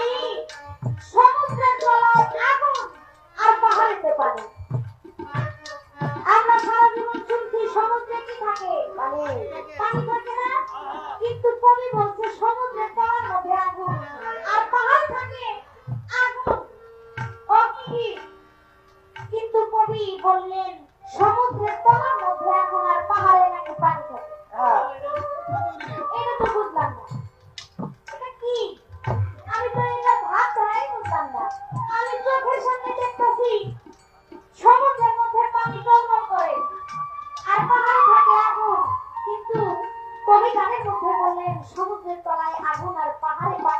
Mommy. 我那儿怕黑。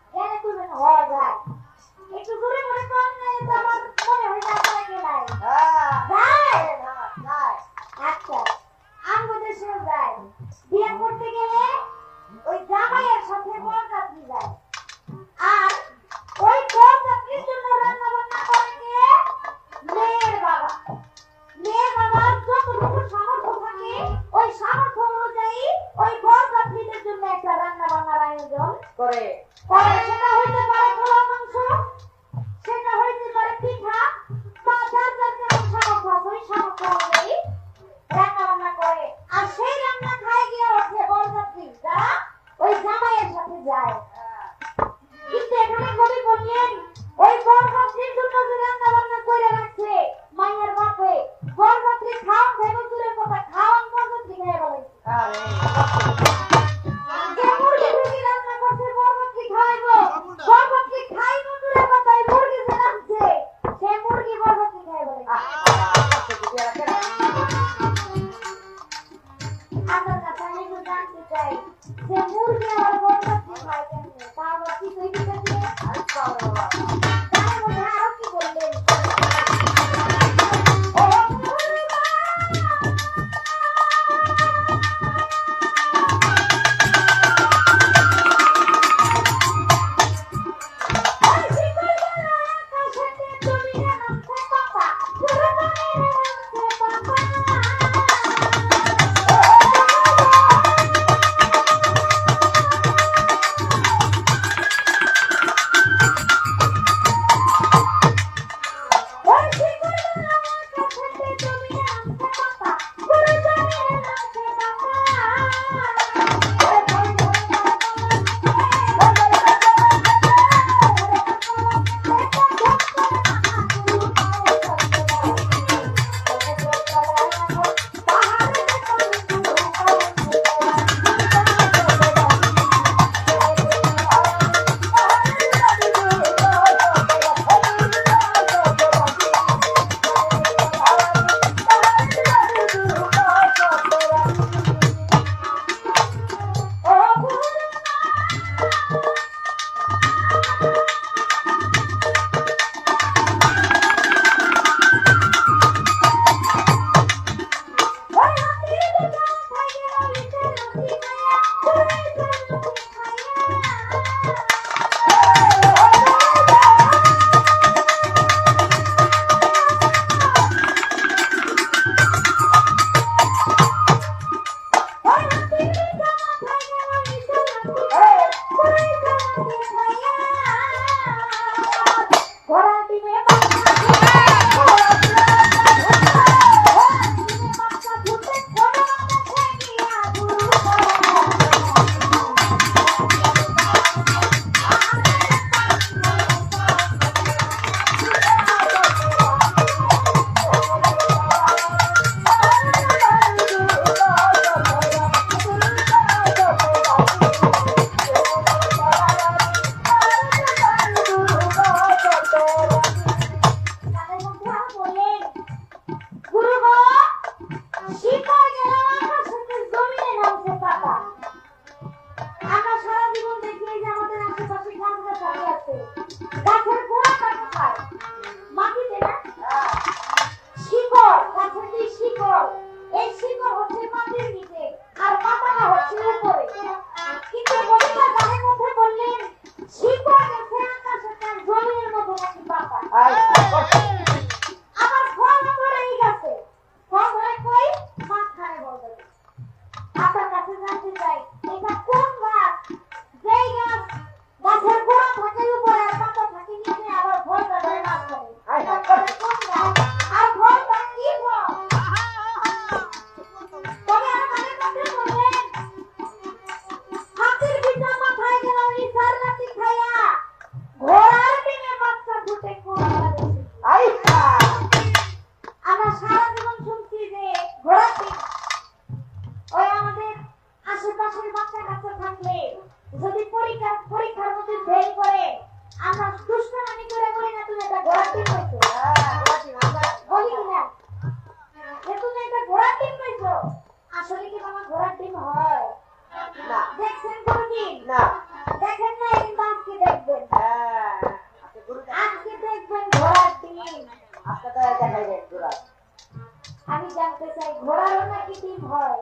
নাকি ডিম হয়?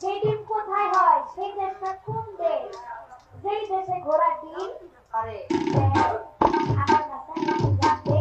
সেই ডিম কোথায় হয়? সেই দেশটা কোন দেশ? যেই দেশে ঘোড়া ডিম? করে আমার মাথায় নাকি যাবে